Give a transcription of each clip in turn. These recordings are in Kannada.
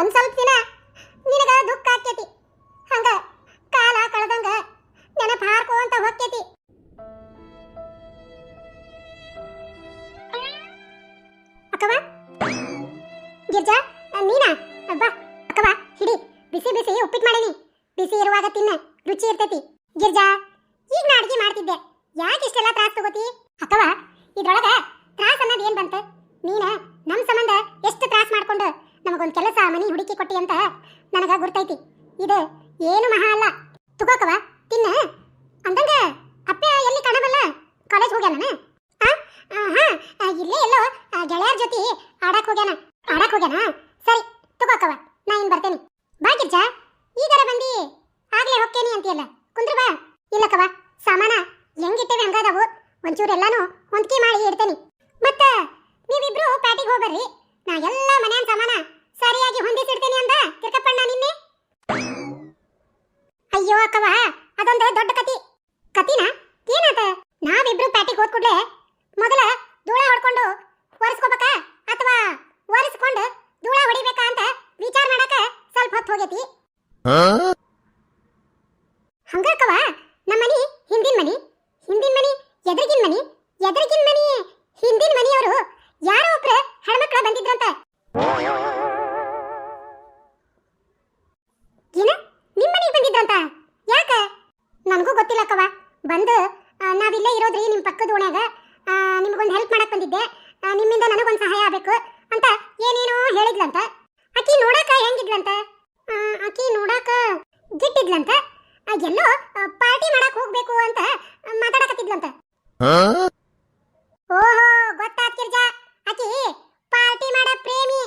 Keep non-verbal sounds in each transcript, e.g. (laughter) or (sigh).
ಒಂದ್ ಸ್ವಲ್ಪ ದಿನ ನಿನಗ ದುಃಖ ಆಕ್ಕೇತಿ ಹಂಗ ಕಾಲ ಕಳೆದಂಗ ನೆನಪ ಹಾರ್ಕೊಂತ ಹೋಗ್ತೇತಿ ಅಕವಾ ಗಿರ್ಜಾ ನೀನಾ ಅಬ್ಬಾ ಅಕವಾ ಹಿಡಿ. ಬಿಸಿ ಬಿಸಿ ಉಪ್ಪಿಟ್ಟು ಮಾಡೀನಿ. ಬಿಸಿ ಇರುವಾಗ ತಿನ್ನ. ರುಚಿ ಇರ್ತೈತಿ. ಗಿರ್ಜಾ, ಈಗ ನಾ ಅಡಿಗೆ ಮಾಡ್ತಿದ್ದೆ. ಯಾಕೆ ಇಷ್ಟೆಲ್ಲ ತ್ರಾಸ ತಗೋತಿ? ಅಕ್ಕವ ಇದ್ರೊಳಗ ತ್ರಾಸ ಅನ್ನೋದು ಏನ್ ಬಂತ? ನೀನ ನಮ್ ಸಂಬಂಧ ಎಷ್ಟು ತ್ರಾಸ ಮಾಡ್ಕೊಂಡು ನಮಗೊಂದು ಕೆಲಸ ಮನಿ ಹುಡುಕಿ ಕೊಟ್ಟಿ ಅಂತ ನನಗ ಗುರ್ತೈತಿ. ಇದು ಏನು ಮಹಾ ಅಲ್ಲ. ತುಗೋಕವ ತಿನ್ನ. ಅಂದಂಗ ಅಪ್ಪ ಎಲ್ಲಿ ಕಾಣಬಲ್ಲ? ಕಾಲೇಜ್ ಹೋಗ್ಯಾನ ಹಾ ಇಲ್ಲೇ ಎಲ್ಲೋ ಗೆಳೆಯರ ಜೊತೆ ಆಡಕ್ ಹೋಗ್ಯಾನ. ಆಡಕ್ ಹೋಗ್ಯಾನ? ಸರಿ ತುಗೋಕವ ನಾ ಇನ್ ಬರ್ತೇನೆ. ಬಾ ಗಿರ್ಜ ಈಗರ ಬಂದಿ. ಆಗ್ಲೇ ಹೋಗ್ತೇನಿ ಅಂತೀಯಲ್ಲ. ಕುಂದ್ರು ಬಾ. ಇಲ್ಲಕವ ಸಾಮಾನ ಹೆಂಗಿಟ್ಟೇವೆ ಹಂಗದವು. ಒಂಚೂರೆಲ್ಲಾನು ಹೊಂದ್ಕಿ ಮಾಡಿ ಇಡ್ತೇನೆ. ಮತ್ತ ನೀವಿಬ್ರು ಪ್ಯಾಟಿಗೆ ಹೋಗ್ಬರ್ರಿ. ನಾ ಎಲ್ಲ ಮನೆಯ ಸಾಮಾನ ಸರಿಯಾಗಿ ಹೊಂದಿಸಿಡ್ತೀನಿ ಅಂದ ತಿರ್ಕಪ್ಪಣ್ಣ ನಿನ್ನೆ? ಅಯ್ಯೋ ಅಕ್ಕವ ಅದೊಂದು ದೊಡ್ಡ ಕತಿ. ಕತಿನ? ಏನಾತ? ನಾವಿಬ್ರು ಪ್ಯಾಟಿಗೆ ಹೋದ್ ಕೂಡ್ಲೆ ಮೊದಲ ಧೂಳ ಹೊಡ್ಕೊಂಡು ಒರೆಸ್ಕೋಬೇಕ ಅಥವಾ ಒರೆಸ್ಕೊಂಡು ಧೂಳ ಹೊಡಿಬೇಕಾ ಅಂತ ವಿಚಾರ ಮಾಡಕ ಸ್ವಲ್ಪ ಹೊತ್ತು ಹೋಗೈತಿ. ನಮ್ಮ ನಮ್ಮನಿ ಹಿಂದಿನ ಮನಿ. ಹೆಂಗಿದ್ಲಂತ ಆಕಿ ನೋಡಾಕ ಹೆಂಗಿದ್ಲಂತ? ಆಕಿ ನೋಡಾಕ ಗಿಟ್ಟಿದ್ಲಂತ? ಎಲ್ಲೋ ಪಾರ್ಟಿ ಮಾಡಕ್ ಹೋಗ್ಬೇಕು ಅಂತ ಮಾತಾಡಕತ್ತಿದ್ಲಂತ. ಓಹೋ ಗೊತ್ತಾತ್ ಗಿರ್ಜಾ. ಆಕಿ ಪಾರ್ಟಿ ಮಾಡ ಪ್ರೇಮಿ.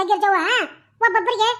ಆಗಿರ್ತಾವ ಒಬ್ಬೊಬ್ಬರಿಗೆ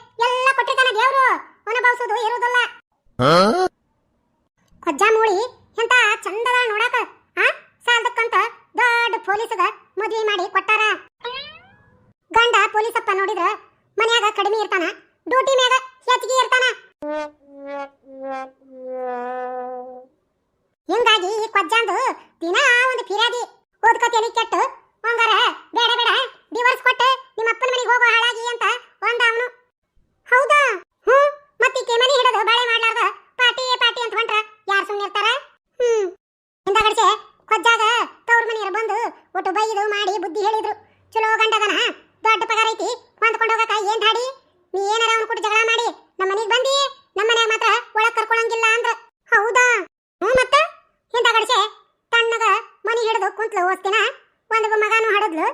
ಕುಂತ್ಲು ಓಸ್ಕೆನ ಒಂದು ಮಗನೂ ಹಡದ್ಲು.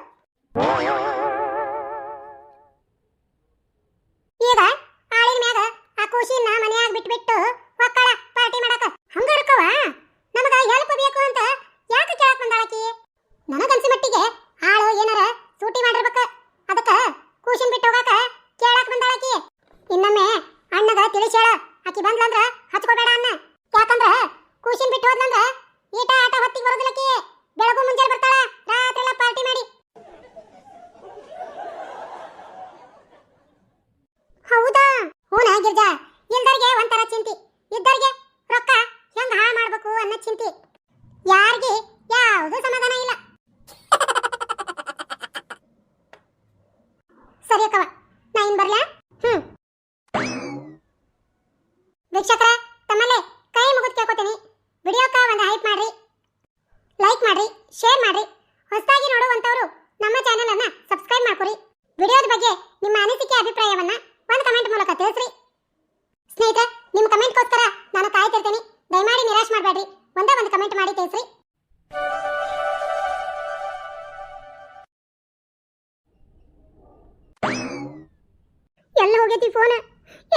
ಚಿಂತೆ ಯಾರಿಗೆ ಯಾವುದು ಸಮಾಧಾನ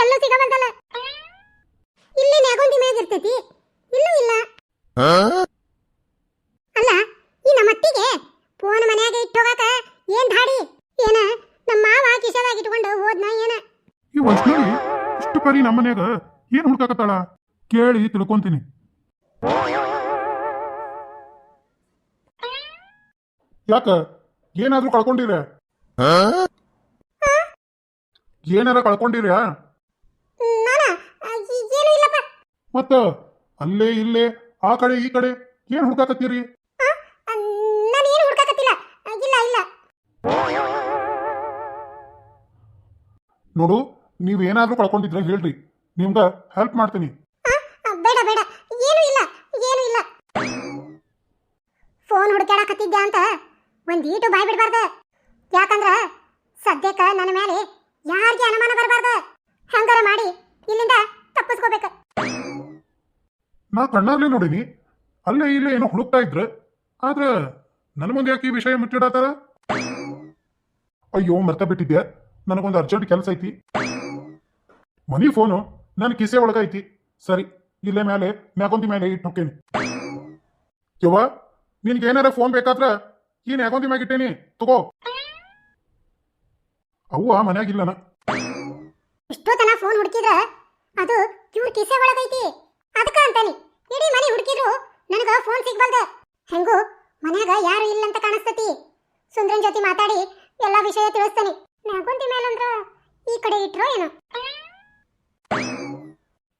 ಎಲ್ಲೂ ಸಿಗಬಂತಲ್ಲ ಇಲ್ಲಿ ನ್ಯಾಗೊಂದಿ ಮ್ಯಾಗ ಇರ್ತೈತಿ. ಇಲ್ಲೂ ಇಲ್ಲ. ಅಲ್ಲ ಈ ನಮ್ಮ ಅತ್ತಿಗೆ ಫೋನ್ ಮನ್ಯಾಗ ಇಟ್ಟೋಗಾಕ ಏನ್ ಧಾಡಿ? ಏನ ನಮ್ಮ ಮಾವ ಕಿಶದಾಗ ಇಟ್ಕೊಂಡು ಹೋದ್ನ ಏನ? ಈ ವಯಸ್ಸಿನಲ್ಲಿ ಇಷ್ಟು ಕರಿ ನಮ್ಮ ಮನ್ಯಾಗ ಏನ್ ಹುಡ್ಕಾಕತ್ತಾಳ? ಕೇಳಿ ತಿಳ್ಕೊಂತೀನಿ. ಯಾಕ ಏನಾದ್ರೂ ಕಳ್ಕೊಂಡಿರ ಏನಾರ ಕಳ್ಕೊಂಡಿರ್ಯಾ ಮತ್ತ ಅಲ್ಲೇ ಇಲ್ಲೇ ಆ ಕಡೆ ಈ ಕಡೆ ಏನ್ ಹುಡ್ಕಾಕತ್ತೀರಿ? ನೋಡು ನೀವೇನಾದ್ರೂ ಕಳ್ಕೊಂಡಿದ್ರೆ ಹೇಳ್ರಿ. ನಿಮ್ಗ ಹೆಲ್ಪ್ ಮಾಡ್ತೀನಿ. ಬೇಡ ಬೇಡ. ಏನು ಇಲ್ಲ ಏನು ಇಲ್ಲ. ಫೋನ್ ಹುಡುಕಾಡಕತ್ತಿದ್ದೆ ಅಂತ ಒಂದ್ ಈಟು ಬಾಯ್ ಬಿಡಬಾರ್ದ. ಯಾಕಂದ್ರ ಸದ್ಯಕ್ಕ ನನ್ನ ಮೇಲೆ ಯಾರಿಗೆ ಅನುಮಾನ ಬರಬಾರ್ದು? ಹಂಗಾರ ಮಾಡಿ ಇಲ್ಲಿಂದ ತಪ್ಪಿಸ್ಕೋಬೇಕು. ನಾ ಕಣ್ಣಾಗ್ಲೇ ನೋಡಿನಿ. ಅಲ್ಲೇ ಇಲ್ಲೇ ಏನೋ ಹುಡುಕ್ತಾ ಇದ್ರ. ಆದ್ರ ನನ್ನ ಮುಂದೆ ಯಾಕೆ ಈ ವಿಷಯ ಮುಟ್ಟಿಡತಾರ ಅಯ್ಯೋ, ಮರ್ತ ಬಿಟ್ಟಿದ್ಯಾ? ನನಗೊಂದು ಅರ್ಜೆಂಟ್ ಕೆಲಸ ಐತಿ. ಮನಿ ಫೋನು ನನ್ನ ಕಿಸೆ ಒಳಗೈತಿ. ಸರಿ, ಇಲ್ಲೇ ಮೇಲೆ, ಮ್ಯಾಗೊಂದಿ ಮೇಲೆ ಇಟ್ಟು ಹೋಗ್ತೇನೆ ಯವ್ವ, ನಿನ್ಗೆ ಏನಾರ ಫೋನ್ ಬೇಕಾದ್ರ ಈ ನ್ಯಾಗೊಂದಿ ಮ್ಯಾಗ ಇಟ್ಟೇನಿ, ತಗೋ. ಅವ್ವ ಮನ್ಯಾಗಿಲ್ಲನ. ತನ ಫೋನ್ ಹುಡುಕಿದ್ರ ಅದು ಇವ್ರ ಕಿಸೆ ಒಳಗೈತಿ. ಅದಕ್ಕ ಅಂತಾನಿ. ಇಡೀ ಮನೆ ಹುಡುಕಿದ್ರು ನನಗ ಫೋನ್ ಸಿಗ್ಬಲ್ದ ಹೆಂಗು ಮನ್ಯಾಗ ಯಾರು ಇಲ್ಲ ಅಂತ ಕಾಣಿಸ್ತತಿ. ಸುಂದ್ರನ್ ಜೊತೆ ಮಾತಾಡಿ ಎಲ್ಲಾ ವಿಷಯ ತಿಳಿಸ್ತಾನೆ. ನಾಗೊಂತಿ ಮೇಲಂದ್ರ ಈ ಕಡೆ ಇಟ್ರೋ ಏನು.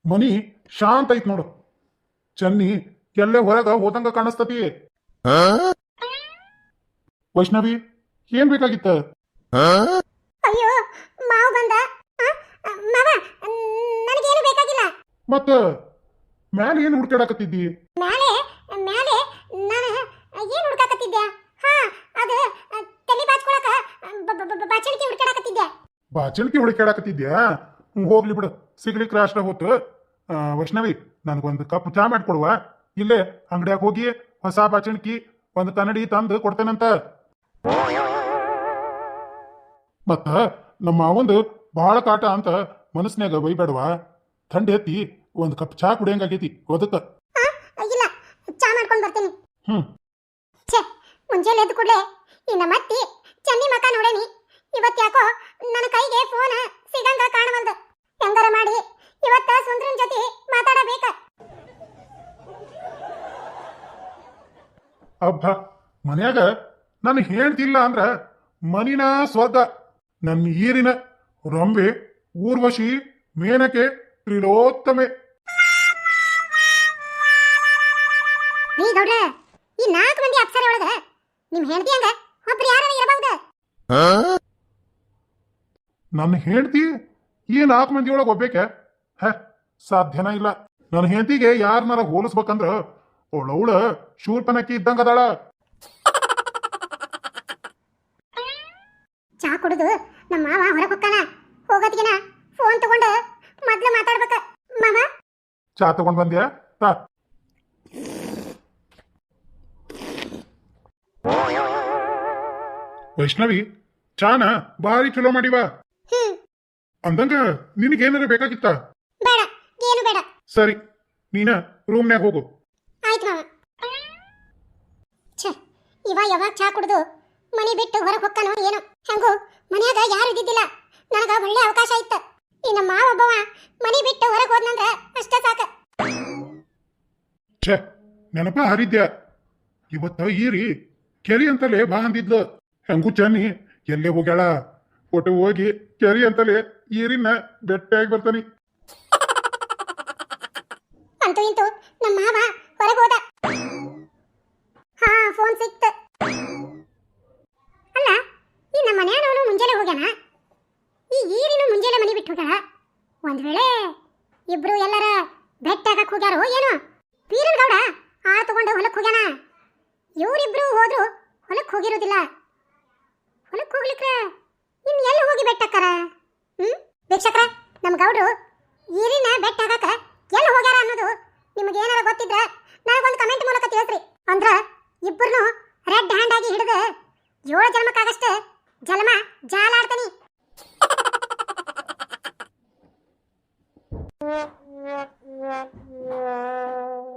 ಮನಿ ಶಾಂತ ಐತ್ ನೋಡು. ಚನ್ನಿ ಎಲ್ಲೇ ಹೊರಗ ಹೋದಂಗ ಕಾಣಿಸ್ತತಿ. ವೈಷ್ಣವಿ ಏನ್ ಬೇಕಾಗಿತ್ತ? ಅಯ್ಯೋ ಮಾವ ಬಂದ? ಮಾವ ನನಗೇನು ಬೇಕಾಗಿಲ್ಲ. ಮತ್ತ? ಮ್ಯಾಲ ಏನ್ ಹುಡ್ಕಾಡಕತ್ತಿದ್ದಿ ಮ್ಯಾಲೆ ಮ್ಯಾಲೆ ನಾನು ಏನು ಹುಡ್ಕಾಕತ್ತಿದ್ದೆ? ಹಾ ಅದು ತಲೆ ಬಾಚ್ಕೊಳಕ ಬಾಚಣಿಕೆ ಹುಡುಕಾಡಕತ್ತಿದ್ದೆ ಬಾಚಣಿಕೆ ಹುಡುಕಾಡಕತ್ತಿದ್ಯಾ ಹೋಗ್ಲಿ ಬಿಡು. ಸಿಗ್ಲಿ ರಾಷ್ಟ್ರ ಹೋತು ವೈಷ್ಣವಿ ನನಗೊಂದು ಕಪ್ ಚಾ ಮಾಡ್ಕೊಡುವ. ಇಲ್ಲೇ ಅಂಗಡಿಯಾಗ ಹೋಗಿ ಹೊಸ ಬಾಚಣಿಕಿ ಒಂದು ಕನ್ನಡಿ ತಂದು ಕೊಡ್ತೇನಂತ. ಮತ್ತ ನಮ್ಮ ಅವಂದು ಬಹಳ ಕಾಟ ಅಂತ ಮನಸ್ನ್ಯಾಗ ಬೈಬೇಡವಾ? ಥಂಡಿ ಎತ್ತಿ ಒಂದು ಕಪ್ ಚಾ ಕುಡಿಯಂಗಾಗೈತಿ ಆ, ಇಲ್ಲ. ಚಾ ಮಾಡ್ಕೊಂಡು ಬರ್ತೀನಿ. ಹ್ಮ್. ಛೇ ಮುಂಜಾನೆ ಎದ್ದು ಕೂಡಲೇ ಈ ಮತ್ತಿ ಚನ್ನಿ ಮಕ ನೋಡೇನಿ. ಇವತ್ತು ಯಾಕೋ ನನ್ನ ಕೈಗೆ ಫೋನ್ ಸಿಗಂಗ ಕಾಣವಲ್ದು ಹೆಂಗಾರ ಮಾಡಿ? ಇವತ್ತ ಸುಂದ್ರನ್ ಜೊತೆ ಮಾತಾಡಬೇಕ. ಅಬ್ಬ ಮನ್ಯಾಗ ನನಗೆ ಹೇಳ್ತಿಲ್ಲ ಅಂದ್ರ ಮನಿನ ಸ್ವರ್ಗ ನನ್ನ ಈರಿನ ರೊಂಬೆ ಊರ್ವಶಿ ಮೇನಕೆ ತ್ರಿಲೋತ್ತಮೆ. ಈ ನಾಲ್ಕು ಮಂದಿ ಅಪ್ಸರ ಒಳಗ ನಿಮ್ ಹೆಂಡತಿ ಹಂಗ ಒಬ್ರು ಯಾರ ಇರಬಹುದು? ನನ್ನ ಹೆಂಡತಿ ಈ ನಾಲ್ಕು ಮಂದಿ ಒಳಗ ಒಬ್ಬೇಕೆ? ಹ ಸಾಧ್ಯನ ಇಲ್ಲ. ನನ್ನ ಹೆಂಡತಿಗೆ ಯಾರನ್ನಾರ ಹೋಲಿಸ್ಬೇಕಂದ್ರ ಅವಳವಳ ಶೂರ್ಪನಕ್ಕಿ ಇದ್ದಂಗ ಅದಾಳ. ಚಾ ಕುಡಿದು ನಮ್ಮ ಮಾವ ಹೊರಗೆ ಹೊಕ್ಕಾನ ಹೋಗೋದ್ಗಿನ ಫೋನ್ ತಗೊಂಡು ಮೊದ್ಲು ಮಾತಾಡ್ಬೇಕ. ಮಾವ? ಚಾ ತಗೊಂಡ್ ಬಂದ್ಯಾ? ತಾ. ವೈಷ್ಣವಿ ಚಾನ ಭಾರಿ ಚಲೋ ಮಾಡಿವ ಅಂದಂಗ ನಿನಗೇನಾರ ಬೇಕಾಗಿತ್ತ? ಬೇಡ ಏನು ಬೇಡ. ಸರಿ ನೀನ ರೂಮ್ನ್ಯಾಗ ಹೋಗು. ಆಯ್ತು ಮಾವ. ಛೆ ಇವ ಯಾವಾಗ ಚಾ ಕುಡಿದು ಮನೆ ಬಿಟ್ಟು ಹೊರಗೆ ಹೊಕ್ಕಾನೋ ಏನೋ. ಹೆಂಗೋ ಮನ್ಯಾಗ ಯಾರು ಇದ್ದಿದ್ದಿಲ್ಲ. ನನಗ ಒಳ್ಳೆ ಅವಕಾಶ ಇತ್ತು. ಇನ್ನ ಮಾವ ಒಬ್ಬವ ಮನೆ ಬಿಟ್ಟು ಹೊರಗೆ ಹೋದ್ನಂದ್ರ ಅಷ್ಟ ಸಾಕ. ಛೆ ನೆನಪ ಹರಿದ್ಯ? ಇವತ್ತ ಈರಿ ಕೆರಿ ಅಂತಲೇ ಬಾ ಅಂದಿದ್ಲು. ಹೆಂಗೂ ಚನ್ನಿ ಎಲ್ಲೇ ಹೋಗ್ಯಾಳ? ಒಟ್ಟು ಹೋಗಿ ಕೆರಿ ಅಂತಲೇ ಏರಿನ ಬೆಟ್ಟಾಗಿ ಬರ್ತಾನೆ. (laughs) ಅಂತೂ ಇಂತೂ ನಮ್ಮ ಮಾವ ಹೊರಗೆ ಹೋದ. ಹಾ ಫೋನ್ ಸಿಕ್ತು. ಅಲ್ಲ, ಈ ನಮ್ಮ ಮನ್ಯಾನವನು ಮುಂಜಾನೆ ಹೋಗ್ಯಾನ? ಈ ಈರಿನ ಮುಂಜಾನೆ ಮನೆ ಬಿಟ್ಟು ಹೋಗ್ಯಾಳ? ಒಂದ್ ವೇಳೆ ಇಬ್ರು ಎಲ್ಲರ ಬೆಟ್ಟಾಗಕ್ ಹೋಗ್ಯಾರೋ ಏನೋ? ವೀರನ್ ಗೌಡ ಆ ತಗೊಂಡು ಹೊಲಕ್ಕೆ ಹೋಗ್ಯಾನ? ಇವರಿಬ್ರು ಹೋದ್ರು ಹೊಲಕ್ಕೆ ಹೋಗಿರೋದಿಲ್ಲ. ಹೊಲಕ್ ಹೋಗ್ಲಿಕ್ರ? ಇನ್ ಎಲ್ಲಿ ಹೋಗಿ ಬೆಟ್ಟಕ್ಕಾರ ಹ್ಮ್? ವೀಕ್ಷಕ್ರ, ನಮ್ ಗೌಡ್ರು ಈರಿನ ಬೆಟ್ಟ ಹಾಕಕ ಎಲ್ಲಿ ಹೋಗ್ಯಾರ ಅನ್ನೋದು ನಿಮಗೆ ಏನಾರ ಗೊತ್ತಿದ್ರ ನನಗೊಂದು ಕಮೆಂಟ್ ಮೂಲಕ ತಿಳಿಸ್ರಿ. ಅಂದ್ರ ಇಬ್ಬರನ್ನು ರೆಡ್ ಹ್ಯಾಂಡ್ ಆಗಿ ಹಿಡಿದು ಏಳು ಜನ್ಮಕ್ಕಾಗಷ್ಟು ಜನ್ಮ ಜಾಲಾಡ್ತಾನಿ. (laughs)